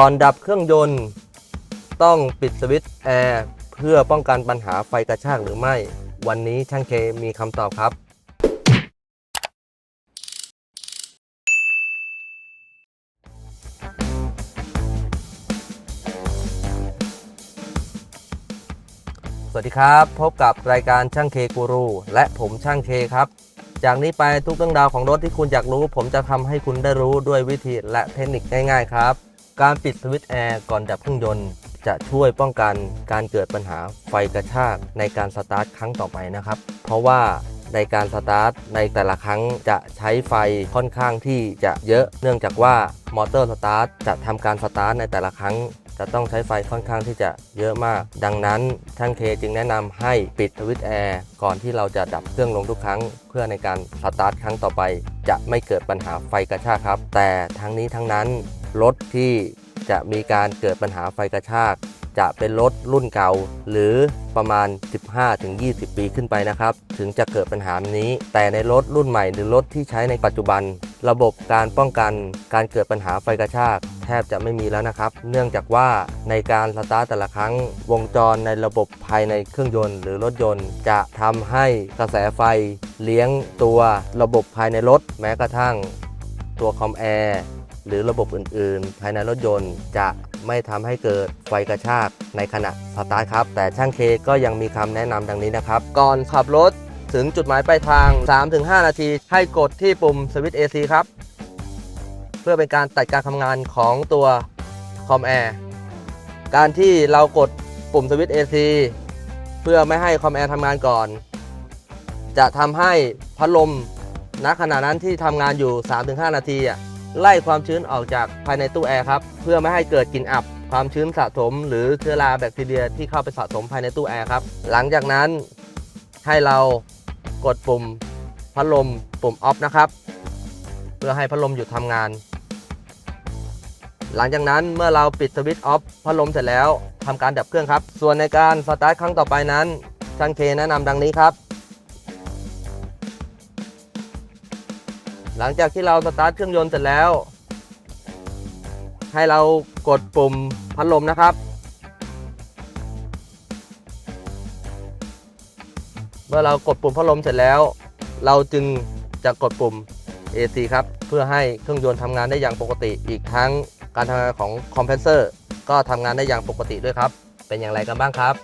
ก่อนดับเครื่องยนต์ ต้องปิดสวิตช์แอร์เพื่อป้องกันปัญหาไฟกระชากหรือไม่ วันนี้ช่างเคมีคำตอบครับ สวัสดีครับ พบกับรายการช่างเคกูรูและผมช่างเคครับ จากนี้ไปทุกเรื่องราวของรถที่คุณอยากรู้ ผมจะทำให้คุณได้รู้ด้วยวิธีและเทคนิคง่ายๆครับ การปิดสวิตช์แอร์ก่อนดับเครื่องยนต์ จะช่วยป้องกันการเกิดปัญหาไฟกระชากในการสตาร์ทครั้งต่อไปนะครับ เพราะว่าในการสตาร์ทในแต่ละครั้งจะใช้ไฟค่อนข้างที่จะเยอะ เนื่องจากว่ามอเตอร์สตาร์ทจะทำการสตาร์ทในแต่ละครั้ง จะต้องใช้ไฟค่อนข้างที่จะเยอะมาก ดังนั้นช่างเคจึงแนะนำให้ปิดสวิตช์แอร์ก่อนที่เราจะดับเครื่องลงทุกครั้ง เพื่อในการสตาร์ทครั้งต่อไป จะไม่เกิดปัญหาไฟกระชากครับ แต่ทั้งนี้ทั้งนั้น รถที่จะมีการเกิดปัญหาไฟกระชาก จะเป็นรถรุ่นเก่า หรือประมาณ 15-20 ปีขึ้นไปนะครับ ถึงจะเกิดปัญหานี้ แต่ในรถรุ่นใหม่หรือรถที่ใช้ในปัจจุบัน ระบบการป้องกันการเกิดปัญหาไฟกระชาก แทบจะไม่มีแล้วนะครับ เนื่องจากว่าในการสตาร์ทแต่ละครั้ง วงจรในระบบภายในเครื่องยนต์ หรือรถยนต์ จะทำให้กระแสไฟเลี้ยงตัวระบบภายในรถแม้กระทั่ง ตัวคอมแอร์หรือระบบอื่น ๆ ภายในรถยนต์จะไม่ทำให้เกิดไฟกระชากในขณะสตาร์ทครับ แต่ช่างเคก็ยังมีคำแนะนำดังนี้นะครับ ก่อนขับรถถึงจุดหมายปลายทาง 3-5 นาที ให้กดที่ปุ่มสวิตช์ AC ครับ เพื่อเป็นการตัดการทำงานของตัวคอมแอร์การที่เรากดปุ่มสวิตช์ AC เพื่อไม่ให้คอมแอร์ทำงานก่อน จะทำให้พัดลม ณขณะนั้นที่ทำงานอยู่ 3-5 นาทีอะไล่ความชื้นออกจากภายในตู้แอร์ครับ เพื่อไม่ให้เกิดกลิ่นอับ ความชื้นสะสม หรือเชื้อราแบคทีเรียที่เข้าไปสะสมภายในตู้แอร์ครับ หลังจากนั้นให้เรากดปุ่มพัดลมปุ่มออฟนะครับ เพื่อให้พัดลมหยุดทำงาน หลังจากนั้นเมื่อเราปิดสวิตช์ออฟพัดลมเสร็จแล้วทำการดับเครื่องครับ ส่วนในการสตาร์ทครั้งต่อไปนั้นช่างเคแนะนำดังนี้ครับ หลังจากที่เราสตาร์ทเครื่องยนต์เสร็จแล้ว ให้เรากดปุ่มพัดลมนะครับ เมื่อเรากดปุ่มพัดลมเสร็จแล้ว เราจึงจะกดปุ่ม AC ครับ เพื่อให้เครื่องยนต์ทำงานได้อย่างปกติ อีกทั้งการทำงานของคอมเพรสเซอร์ก็ทำงานได้อย่างปกติด้วยครับ เป็นอย่างไรกันบ้างครับ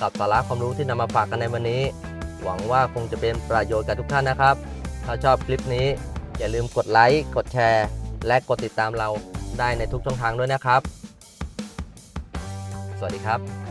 กับสาระความรู้ที่นำมาฝากกันในวันนี้ หวังว่าคงจะเป็นประโยชน์กับทุกท่านนะครับ ถ้าชอบคลิปนี้ อย่าลืมกดไลค์กดแชร์ และกดติดตามเราได้ในทุกช่องทางด้วยนะครับ สวัสดีครับ